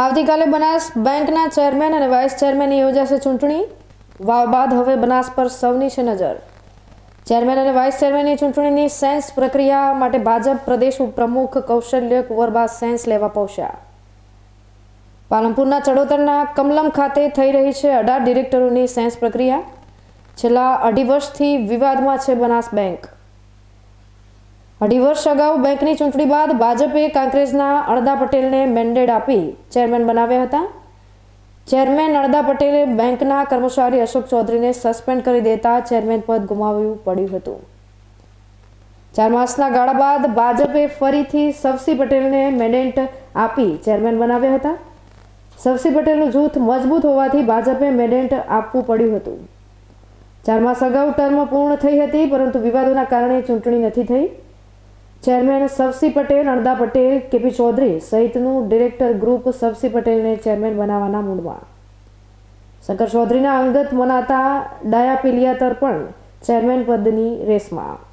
આવતીકાલે બનાસ બેંકના ચેરમેન અને વાઇસ ચેરમેનની યોજાશે ચૂંટણી. વાવ બાદ હવે બનાસ પર સૌની છે નજર. ચેરમેન અને વાઇસ ચેરમેનની ચૂંટણીની સેન્સ પ્રક્રિયા માટે ભાજપ પ્રદેશ પ્રમુખ કૌશલ્ય કુંવરબા સેન્સ લેવા પહોંચ્યા. પાલનપુરના ચડોતરના કમલમ ખાતે થઈ રહી છે અઢાર ડિરેક્ટરોની સેન્સ પ્રક્રિયા. છેલ્લા અઢી વર્ષથી વિવાદમાં છે બનાસ બેંક. અઢી વર્ષ અગાઉ બેંકની ચૂંટણી બાદ ભાજપે કોંગ્રેસના અડદા પટેલને મેન્ડેટ આપી ચેરમેન બનાવ્યા હતા. ચેરમેન અડદા પટેલે બેંકના કર્મચારી અશોક ચૌધરીને સસ્પેન્ડ કરી દેતા ચેરમેન પદ ગુમાવવું પડ્યું હતું. ચાર માસના ગાળા બાદ ભાજપે ફરીથી સવસી પટેલને મેન્ડેટ આપી ચેરમેન બનાવ્યા હતા. સવસી પટેલનું જૂથ મજબૂત હોવાથી ભાજપે મેન્ડેટ આપવું પડ્યું હતું. ચાર માસ અગાઉ ટર્મ પૂર્ણ થઈ હતી, પરંતુ વિવાદોના કારણે ચૂંટણી નથી થઈ. Chairman Sabsi Patel, Anda Patel, K P Chaudhary સહિતનું director group સબસી પટેલને ચેરમેન બનાવવાના મૂડમાં શંકર ચૌધરીના અંગત મનાતા ડાયા પિલિયાતર પણ ચેરમેન પદની રેસમાં.